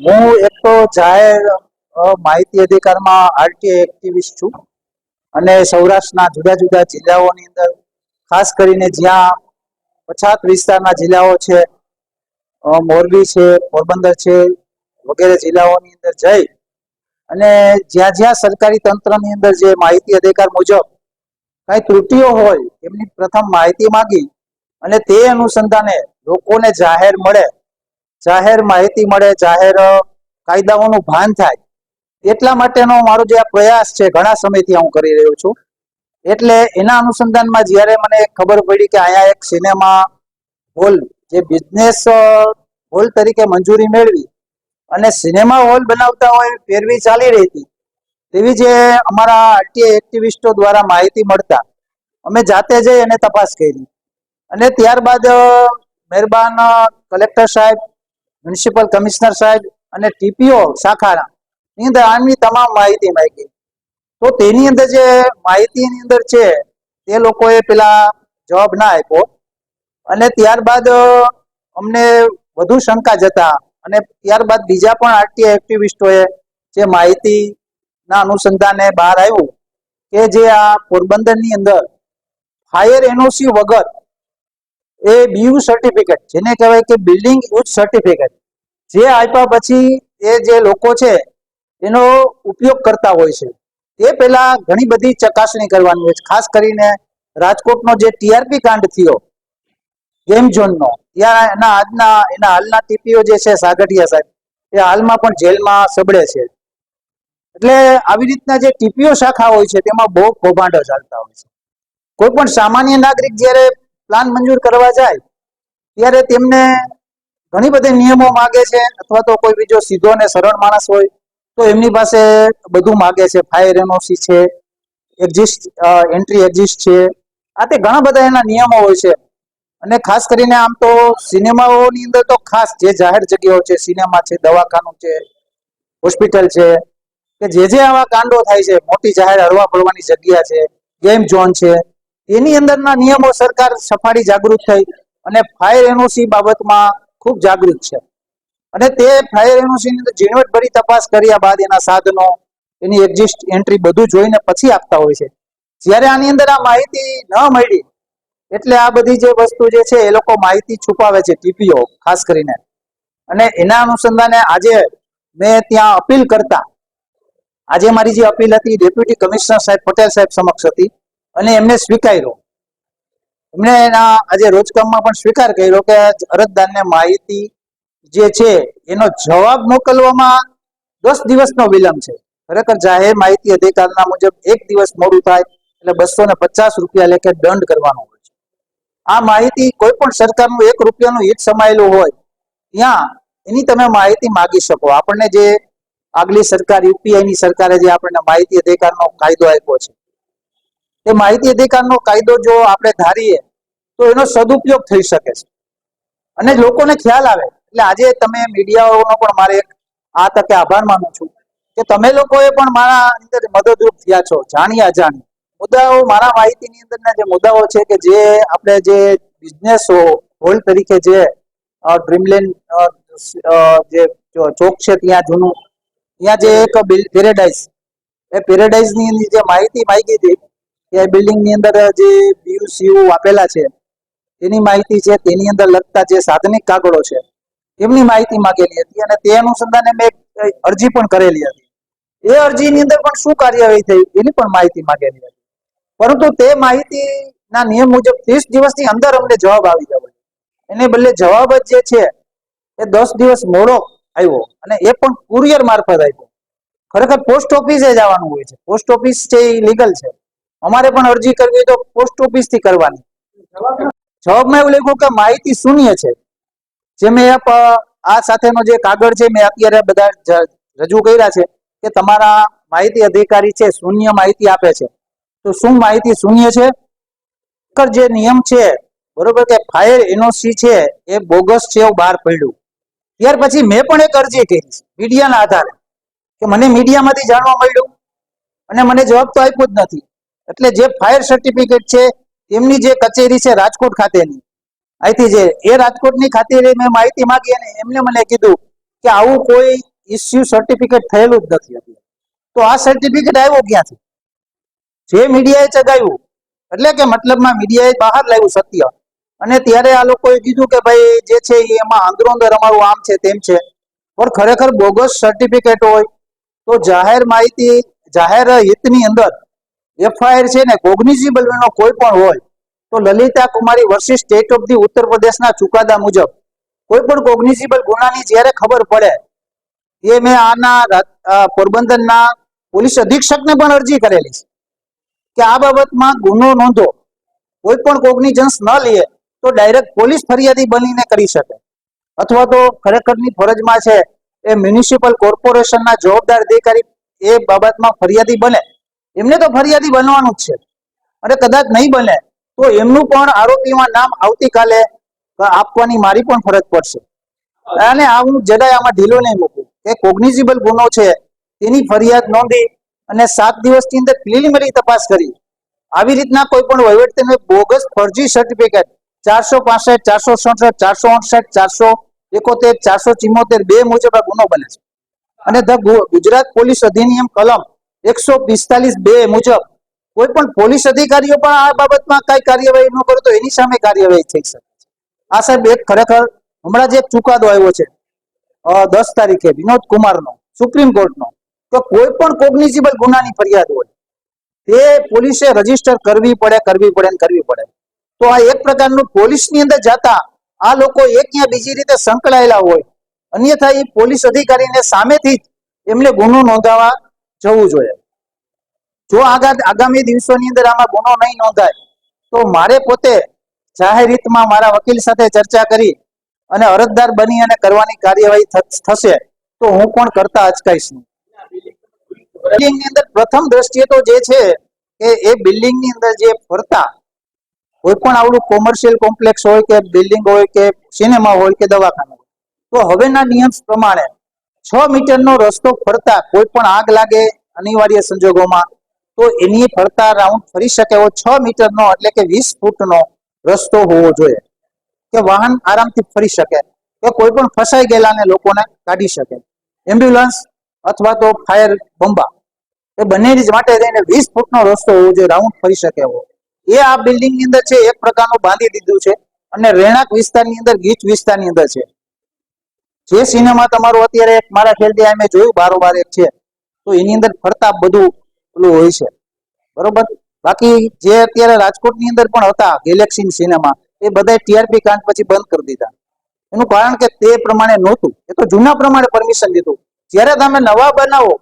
હું એક તો જાહેર માહિતી અધિકારમાં આરટીઆઈ એક્ટિવિસ્ટ છું અને સૌરાષ્ટ્રના જુદા જુદા જિલ્લાઓની અંદર, ખાસ કરીને જ્યાં પછાત વિસ્તારના જિલ્લાઓ છે મોરબી છે, પોરબંદર છે, વગેરે જિલ્લાઓની અંદર જઈ અને જ્યાં જ્યાં સરકારી તંત્રની અંદર જે માહિતી અધિકાર મુજબ કઈ ત્રુટિઓ હોય, એમની પ્રથમ માહિતી માંગી અને તે અનુસંધાને લોકોને જાહેર મળે જાહેર માહિતી મળે, જાહેર કાયદાઓનું ભાન થાય, એટલા માટેનો મારો જે આ પ્રયાસ છે, ઘણા સમયથી હું કરી રહ્યો છું. એટલે એના અનુસંધાનમાં જ્યારે મને ખબર પડી કે અહીંયા એક સિનેમા હોલ, જે બિઝનેસ હોલ તરીકે મંજૂરી મેળવી અને સિનેમા હોલ બનાવતા હોય ફેરવી ચાલી રહી હતી, તેવી જે અમારા આરટીઆઈ એક્ટિવિસ્ટો દ્વારા માહિતી મળતા, અમે જાતે જઈ અને તપાસ કરી. અને ત્યારબાદ મહેરબાન કલેક્ટર સાહેબ મ્યુનિસિપલ કમિશનર સાહેબ અને ટીપીઓ શાખાના. એની અંદર આની તમામ માહિતી માંગી. તો તેની અંદર જે માહિતીની અંદર છે, તે લોકોએ પેલા જવાબ ના આપ્યો. અને ત્યારબાદ અમને વધુ શંકા જતા અને ત્યારબાદ બીજા પણ આરટીઆઈ એક્ટિવિસ્ટોએ જે માહિતીના અનુસંધાને બહાર આવ્યું કે જે આ પોરબંદરની અંદર ફાયર એનઓસી વગર એ બીયુ સર્ટિફિકેટ જેને કહેવાય કે બિલ્ડિંગ યુઝ સર્ટિફિકેટ જે આપ્યા પછી એ જે લોકો છે, એનો ઉપયોગ કરતા હોય છે. તે પહેલા ઘણી બધી ચકાસણી કરવાની હોય છે. ખાસ કરીને રાજકોટનો જે ટીઆરપી કાંડ થયો ગેમ ઝોનનો ત્યાં એના આજના, એના હાલના ટીપીઓ જે છે, સાગઠિયા સાહેબ, એ હાલમાં પણ જેલમાં સબળે છે. એટલે આવી રીતના જે ટીપીઓ શાખા હોય છે, તેમાં બહુ કૌભાંડો ચાલતા હોય છે. કોઈ પણ સામાન્ય નાગરિક જ્યારે પ્લાન મંજૂર કરવા જાય, ત્યારે તેમને ઘણી બધી નિયમો માગે છે, અથવા તો કોઈ બીજો સીધો અને સરળ માણસ હોય, તો એમની પાસે બધું માગે છે. ફાયર એનઓસી છે એક્ઝિસ્ટ એન્ટ્રી એક્ઝિસ્ટ છે. આ તે ઘણા બધા એના નિયમો હોય છે. અને ખાસ કરીને આમ તો સિનેમાઓની અંદર તો ખાસ જે જાહેર જગ્યાઓ છે, સિનેમા છે, દવાખાનું છે, હોસ્પિટલ છે, કે જે જે આવા કાંડો થાય છે, મોટી જાહેર હરવા ફરવાની જગ્યા છે, ગેમ ઝોન છે એની અંદરના નિયમો સરકાર સફાળી જાગૃત થઈ અને ફાયર એનઓસી બાબતમાં ખૂબ જાગૃત છે. અને તે ફાયર એનઓસી ની અંદર ઝીણવટભરી તપાસ કર્યા બાદ એના સાધનો, એની એક્ઝિસ્ટ એન્ટ્રી બધું જોઈને પછી આપતા હોય છે. જ્યારે આની અંદર આ માહિતી ન મળી, એટલે આ બધી જે વસ્તુ જે છે એ લોકો માહિતી છુપાવે છે ટીપીઓ ખાસ કરીને. અને એના અનુસંધાને આજે મેં ત્યાં અપીલ કરતા. આજે મારી જે અપીલ હતી ડેપ્યુટી કમિશનર સાહેબ પટેલ સાહેબ સમક્ષ હતી અને એમને સ્વીકાર્યો. એમણે એના આજે રોજકામમાં પણ સ્વીકાર કર્યો કે અરજદારને માહિતી જે છે, એનો જવાબ મોકલવામાં દસ દિવસનો વિલંબ છે. ખરેખર જાહેર માહિતી અધિકારના મુજબ એક દિવસ મોડું થાય એટલે બસો ને પચાસ રૂપિયા લેખે દંડ કરવાનો હોય છે. આ માહિતી કોઈ પણ સરકારનું એક રૂપિયાનું હિત સમાયેલું હોય, ત્યાં એની તમે માહિતી માગી શકો. આપણને જે આગલી સરકાર, યુપીઆઈની સરકારે જે આપણને માહિતી અધિકારનો કાયદો આપ્યો છે તે માહિતી અધિકારનો કાયદો જો આપણે ધારીએ, તો એનો સદુપયોગ થઈ શકે છે. અને લોકોને ખ્યાલ આવે, એટલે આજે તમે મીડિયાઓનો પણ મારે આ તકે આભાર માનું છું કે તમે લોકોએ પણ મારા અંદર મદદરૂપ થયા છો જાણી અજાણી મુદ્દાઓ, મારા માહિતીની અંદરના જે મુદ્દાઓ છે કે જે આપણે જે બિઝનેસો હોલ તરીકે જે ડ્રીમલેન જે ચોક છે ત્યાં જૂનું, ત્યાં જે એક પેરેડાઇઝ એ પેરેડાઇઝની જે માહિતી માગી હતી કે બિલ્ડિંગની અંદર, જે બીયુ સીયુ આપેલા છે તેની માહિતી છે, તેની અંદર લગતા જે સાધનિક કાગળો છે, એમની માહિતી માંગેલી હતી અને તે અનુસંધાને મેં અરજી પણ કરેલી હતી. એ અરજીની અંદર પણ શું કાર્યવાહી થઈ, એની પણ માહિતી માંગેલી હતી. પરંતુ તે માહિતીના નિયમ મુજબ ત્રીસ દિવસની અંદર અમને જવાબ આવી જવો એને બદલે જવાબ જ જે છે, એ દસ દિવસ મોડો આવ્યો અને એ પણ કુરિયર મારફત આવ્યો. ખરેખર પોસ્ટ ઓફિસે જવાનું હોય છે. પોસ્ટ ઓફિસ છે એ લીગલ છે. અમારે પણ અરજી કરવી તો પોસ્ટ ઓફિસથી કરવાની. જવાબમાં એવું લખ્યું કે માહિતી શૂન્ય છે. જે મેં આ સાથેનો જે કાગળ છે, મેં અત્યારે બધા રજૂ કર્યા છે કે તમારા માહિતી અધિકારી છે, શૂન્ય માહિતી આપે છે. તો શું માહિતી શૂન્ય છે? જે નિયમ છે, બરોબર કે ફાયર એનઓસી છે, એ બોગસ છે, એવું બહાર પડ્યું. ત્યાર પછી મેં પણ એક અરજી કરી મીડિયાના આધારે. કે મને મીડિયામાંથી જાણવા મળ્યું અને મને જવાબ તો આપ્યો જ નથી. એટલે જે ફાયર સર્ટિફિકેટ છે, એમની જે કચેરી છે રાજકોટ ખાતેની, અહીંથી જે, એ રાજકોટની ખાતે મેં માહિતી માંગી અને એમને મને કીધું કે આવું કોઈ ઇસ્યુ સર્ટિફિકેટ થયેલું જ નથી તો આ સર્ટિફિકેટ આવ્યો ક્યાંથી? જે મીડિયાએ ચગાવ્યું. એટલે કે મતલબમાં મીડિયાએ બહાર લાવ્યું સત્ય. અને ત્યારે આ લોકોએ કીધું કે ભાઈ જે છે એ એમાં અંદર અમારું આમ છે તેમ છે. પણ ખરેખર બોગસ સર્ટિફિકેટ હોય તો જાહેર માહિતી, જાહેર હિતની અંદર એફઆઈઆર છે ને કોગ્નિઝિબલ નો કોઈ પણ હોય, તો Lalita Kumari versus state of the ઉત્તર પ્રદેશના ચુકાદા મુજબ, કોઈ પણ કોગ્નિઝિબલ ગુનાની જ્યારે ખબર પડે, એ મેં આના પોરબંદરના પોલીસ અધિક્ષકને પણ અરજી કરેલી છે. કે આ બાબતમાં ગુનો નોંધો, કોઈ પણ કોગ્નિઝન્સ ન લે, તો ડાયરેક્ટ પોલીસ ફરિયાદી બનીને કરી શકે. અથવા તો ખરેખરની ફરજમાં છે, એ મ્યુનિસિપલ કોર્પોરેશનના જવાબદાર અધિકારી એ બાબતમાં ફરિયાદી બને. એમને તો ફરિયાદી બનવાનું જ છે. અને કદાચ નહીં બને, તો એમનું પણ આરોપીમાં નામ આવતીકાલે આપવાની મારી પણ ફરજ પડશે. અને આ હું જરાય આમાં ઢીલો નહીં મૂકું. કે કોગ્નિઝિબલ ગુનો છે, તેની ફરિયાદ નોંધી અને સાત દિવસની અંદર પ્રિલિમિનરી તપાસ કરી. આવી રીતના કોઈ પણ વહીવટ તેને બોગસ ફરજી સર્ટિફિકેટ ચારસો પાસઠ, ચારસો સડસઠ ચારસો અડસઠ, ચારસો એકોતેર, ચારસો ચિમોતેર બે મુજબ આ ગુનો બને છે. અને ધ ગુજરાત પોલીસ અધિનિયમ કલમ એકસો પિસ્તાલીસ બે મુજબ કોઈ પણ પોલીસ અધિકારીઓ પણ આ બાબતમાં કઈ કાર્યવાહી ન કરે તો એની સામે કાર્યવાહી થઈ શકે આ સાહેબ, એક ખરેખર હમણાં જ એક ચુકાદો આવ્યો છે. દસ તારીખે વિનોદ કુમારનો, સુપ્રીમ કોર્ટનો તો કોઈ પણ કોગ્નિઝિબલ ગુનાની ફરિયાદ હોય, તે પોલીસે રજિસ્ટર કરવી પડે કરવી પડે કરવી પડે. તો આ એક પ્રકારનું પોલીસની અંદર જતા આ લોકો એક યા બીજી રીતે સંકળાયેલા હોય. અન્યથા એ પોલીસ અધિકારીને સામેથી જ એમને ગુનો નોંધાવા જવું જોઈએ. જો આગા આગામી દિવસોની અંદર આમાં ગુનો નહીં નોંધાય, તો મારે પોતે જાહેર હિતમાં મારા વકીલ સાથે ચર્ચા કરી અને અરજદાર બની અને કરવાની કાર્યવાહી થશે, તો હું પણ કરતા અચકાઈશ નહીં ની અંદર પ્રથમ દ્રષ્ટિએ તો જે છે કે એ બિલ્ડિંગની અંદર જે ફરતા, કોઈ પણ આવડું કોમર્શિયલ કોમ્પ્લેક્સ હોય કે બિલ્ડિંગ હોય કે સિનેમા હોય કે દવાખાનું હોય, તો હવેના નિયમ પ્રમાણે છ મીટરનો રસ્તો ફરતા કોઈ પણ આગ લાગે અનિવાર્ય સંજોગોમાં, તો એની ફરતા રાઉન્ડ ફરી શકે એવો છ મીટરનો એટલે કે વીસ ફૂટનો રસ્તો હોવો જોઈએ. કે વાહન આરામથી ફરી શકે, કે કોઈ પણ ફસાઈ ગયેલાને લોકોને કાઢી શકે. એમ્બ્યુલન્સ અથવા તો ફાયર બંબા એ બંનેની જ માટે થઈને વીસ ફૂટનો રસ્તો હોવો જોઈએ રાઉન્ડ ફરી શકે એવો. એ આ બિલ્ડિંગની અંદર છે, એક પ્રકારનું બાંધી દીધું છે અને રહેણાંક વિસ્તારની અંદર, ગીચ વિસ્તારની અંદર છે. જે સિનેમા તમારું અત્યારે એક મારા ખ્યાલથી અમે જોયું, બારોબાર એક છે. તો એની અંદર ફરતા બધું પેલું હોય છે. બરોબર? બાકી જે અત્યારે રાજકોટની અંદર પણ હતા, ગેલેક્સી સિનેમા એ બધા ટીઆરપી કાંડ પછી બંધ કરી દીધા. એનું કારણ કે તે પ્રમાણે નહોતું. એ તો જૂના પ્રમાણે પરમિશન દીધું જ્યારે તમે નવા બનાવો,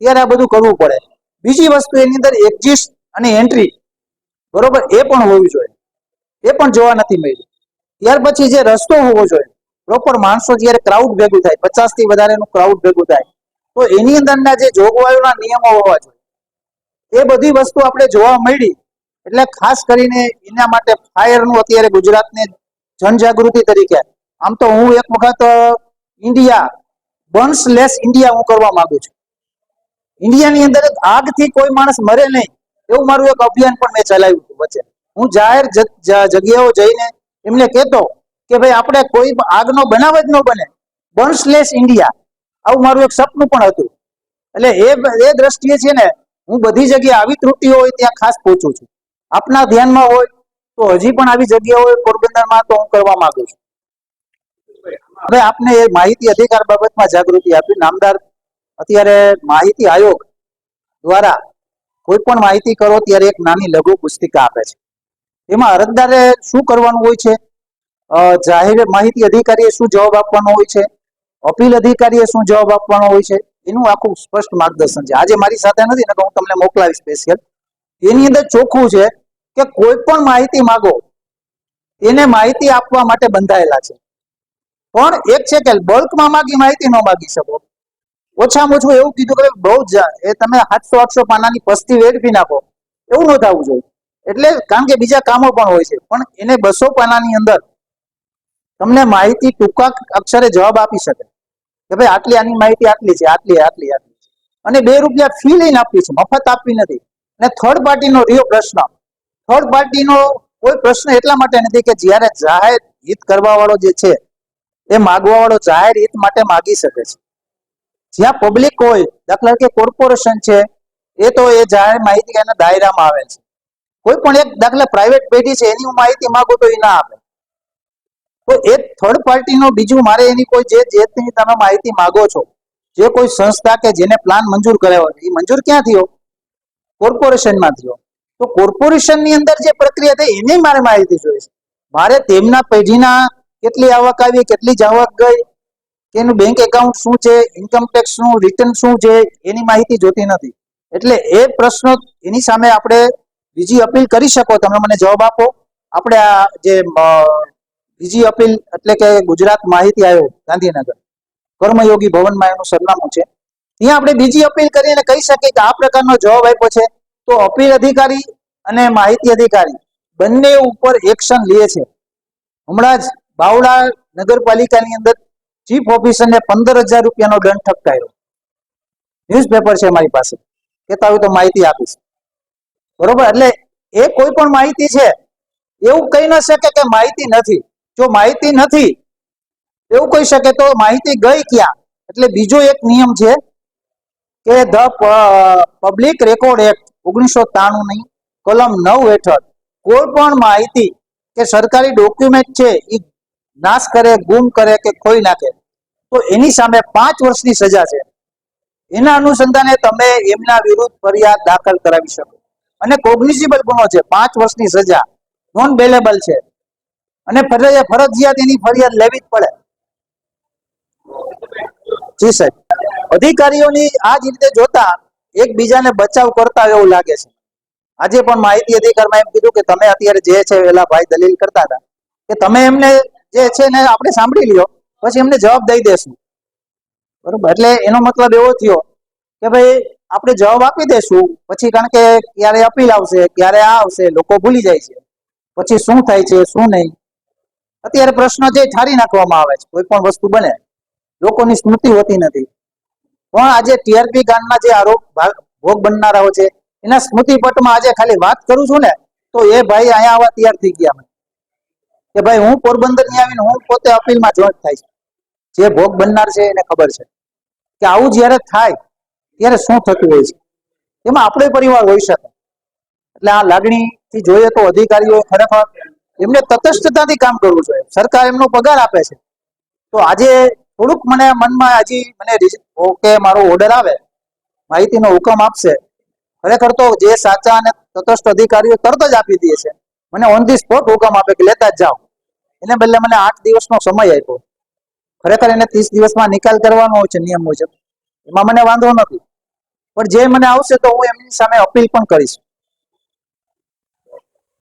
ત્યારે આ બધું કરવું પડે. બીજી વસ્તુ એની અંદર એક્ઝિસ્ટ અને એન્ટ્રી બરોબર, એ પણ હોવી જોઈએ. એ પણ જોવા નથી મળી. ત્યાર પછી જે રસ્તો હોવો જોઈએ પ્રોપર માણસો જ્યારે ક્રાઉડ ભેગું થાય પચાસથી વધારેનું ક્રાઉડ ભેગું થાય, તો એની અંદરના જે જોગવાઈઓના નિયમો હોવા જોઈએ. એ બધી વસ્તુ આપણે જોવા મળી, એટલે ખાસ કરીને એના માટે ફાયરનું અત્યારે ગુજરાતને જનજાગૃતિ તરીકે, આમ તો હું એક વખત ઇન્ડિયા, બન્સ લેસ ઇન્ડિયા હું કરવા માંગુ છું. ઇન્ડિયાની અંદર આગથી કોઈ માણસ મરે નહીં, એવું મારું એક અભિયાન પણ મેં ચલાવ્યું હતું વચ્ચે. હું જાહેર જગ્યાઓ જઈને એમને કહેતો કે ભાઈ આપણે કોઈ આગનો બનાવ જ ન બને. બોન્સલેસ ઇન્ડિયા આવું મારું એક સપનું પણ હતું. એટલે એ એ દ્રષ્ટિએ છે ને, હું બધી જગ્યાએ આવી ત્રુટિઓ હોય ત્યાં ખાસ પહોંચું છું. આપના ધ્યાનમાં હોય તો હજી પણ આવી જગ્યા હોય, પોરબંદરમાં તો હું કરવા માંગુ છું. હવે આપને એ માહિતી અધિકાર બાબતમાં જાગૃતિ આપી. નામદાર, અત્યારે માહિતી આયોગ દ્વારા કોઈ પણ માહિતી કરો ત્યારે એક નાની લઘુ પુસ્તિકા આપે છે. એમાં અરજદારે શું કરવાનું હોય છે? જાહેર માહિતી અધિકારીએ શું જવાબ આપવાનો હોય છે? અપીલ અધિકારીએ શું જવાબ આપવાનો હોય છે? એનું આખું સ્પષ્ટ માર્ગદર્શન છે. આજે મારી સાથે નથી ને તો હું તમને મોકલાવીશ સ્પેશિયલ એની અંદર ચોખ્ખું છે કે કોઈ પણ માહિતી માગો, એને માહિતી આપવા માટે બંધાયેલા છે. પણ એક છે કે બલ્કમાં માગી માહિતી ન માગી શકો. ઓછામાં ઓછું એવું કીધું કે બહુ જ, એ તમે સાતસો આઠસો પાનાની પસ્તી વેડફી નાખો. એવું ન થવું જોઈએ. એટલે કારણ કે બીજા કામો પણ હોય છે. પણ એને બસો પાનાની અંદર તમને માહિતી ટૂંકા અક્ષરે જવાબ આપી શકે. કે ભાઈ આટલી આની માહિતી આટલી છે, આટલી આટલી આટલી છે. અને બે રૂપિયા ફી લઈને આપવી છે, મફત આપવી નથી. અને થર્ડ પાર્ટીનો રહ્યો પ્રશ્ન. થર્ડ પાર્ટીનો કોઈ પ્રશ્ન એટલા માટે નથી કે જ્યારે જાહેર હિત કરવા વાળો જે છે, એ માગવા વાળો જાહેર હિત માટે માગી શકે છે. જ્યાં પબ્લિક હોય, દાખલા કે કોર્પોરેશન છે, એ તો એ જાહેર માહિતી એના દાયરામાં આવે છે. કોઈ પણ એક દાખલા પ્રાઇવેટ પેઢી છે, એની હું માહિતી માગું તો એ ના આપે. તો એ થર્ડ પાર્ટીનો બીજું મારે એની કોઈ જે જે તમે માહિતી માંગો છો, જે કોઈ સંસ્થા કે જેને પ્લાન મંજૂર કરાયો એ મંજૂર ક્યાં થયો? કોર્પોરેશનમાં થયો. તો કોર્પોરેશનની અંદર જે પ્રક્રિયા થઈ, એની મારે માહિતી જોઈએ મારે તેમના પેઢીના કેટલી આવક આવી, કેટલી જ આવક ગઈ એનું બેંક એકાઉન્ટ શું છે ઇન્કમ ટેક્સનું રિટર્ન શું છે, એની માહિતી જોતી નથી. એટલે એ પ્રશ્નો એની સામે આપણે બીજી અપીલ કરી શકો, તમે મને જવાબ આપો. આપણે આ જે બીજી અપીલ એટલે કે ગુજરાત માહિતી આયોગ, ગાંધીનગર. કર્મયોગી ભવનમાં એનું સરનામું છે. ત્યાં આપણે બીજી અપીલ કરીને કહી શકીએ કે આ પ્રકારનો જવાબ આપ્યો છે. તો અપીલ અધિકારી અને માહિતી અધિકારી બંને ઉપર એક્શન લે છે. હમણાં જ બાવળા નગરપાલિકાની અંદર ચીફ ઓફિસરને પંદર હજાર રૂપિયાનો દંડ ઠપકાયો. ન્યૂઝપેપર છે મારી પાસે. કહેતા હોય તો માહિતી આપીશ. બરોબર? એટલે એ કોઈ પણ માહિતી છે. એવું કહી ન શકે કે માહિતી નથી. જો માહિતી નથી, એવું કહી શકે તો માહિતી ગઈ ક્યાં? એટલે બીજો એક નિયમ છે કે ધ પબ્લિક રેકોર્ડ એક્ટ ઓગણીસો ત્રાણું ની કલમ નવ હેઠળ કોઈ પણ માહિતી કે સરકારી ડોક્યુમેન્ટ છે એ નાશ કરે, ગુમ કરે કે ખોઈ નાખે, તો એની સામે પાંચ વર્ષની સજા છે. એના અનુસંધાને તમે એમના વિરુદ્ધ ફરિયાદ દાખલ કરાવી શકો. અને કોગ્નિઝિબલ ગુનો છે, પાંચ વર્ષની સજા નોન બેલેબલ છે. અને ફરજ- ફરજિયાત એની ફરિયાદ લેવી જ પડે. જી સાહેબ. અધિકારીઓની આ જ રીતે જોતા એકબીજાને બચાવ કરતા એવું લાગે છે. આજે પણ માહિતી અધિકારમાં એમ કીધું કે તમે અત્યારે જે છે પેલા ભાઈ દલીલ કરતા હતા. કે તમે એમને જે છે ને આપણે સાંભળી લ્યો, પછી એમને જવાબ દઈ દેશું. બરોબર? એટલે એનો મતલબ એવો થયો કે ભાઈ, આપણે જવાબ આપી દેશું, પછી કારણ કે ક્યારે અપીલ આવશે, ક્યારે આ આવશે, લોકો ભૂલી જાય છે. પછી શું થાય છે, શું નહીં? અત્યારે પ્રશ્ન જે ઠારી નાખવામાં આવે છે, કોઈ પણ વસ્તુ બને, લોકોની સ્મૃતિ હોતી નથી. પણ આજે ટીઆરપી કાંડના જે આરોપ ભાગ- બનનારાઓ છે, એના સ્મૃતિપટમાં આજે ખાલી વાત કરું છું ને, તો એ ભાઈ અહીંયા આવવા તૈયાર થઈ ગયા કે ભાઈ, હું પોરબંદરની આવીને હું પોતે અપીલમાં જોઈન્ટ થાય છે. જે ભોગ બનનાર છે, એને ખબર છે. કે આવું જ્યારે થાય, ત્યારે શું થતું હોય છે? એમાં આપણો પરિવાર હોઈ શકે. એટલે આ લાગણીથી જોઈએ તો અધિકારીઓ ખરેખર એમને તટસ્થતાથી કામ કરવું જોઈએ. સરકાર એમનો પગાર આપે છે. તો આજે થોડુંક મને મનમાં હજી મને ઓકે, મારો ઓર્ડર આવે. માહિતીનો હુકમ આપશે. ખરેખર તો જે સાચા અને તટસ્થ અધિકારીઓ તરત જ આપી દે છે. મને ઓન ધી સ્પોટ હુકમ આપે કે લેતા જ જાઓ. એને બદલે મને આઠ દિવસનો સમય આપ્યો. ખરેખર એને ત્રીસ દિવસમાં નિકાલ કરવાનો હોય છે નિયમ મુજબ. એમાં મને વાંધો નથી. પણ જે મને આવશે તો હું એમની સામે અપીલ પણ કરીશ.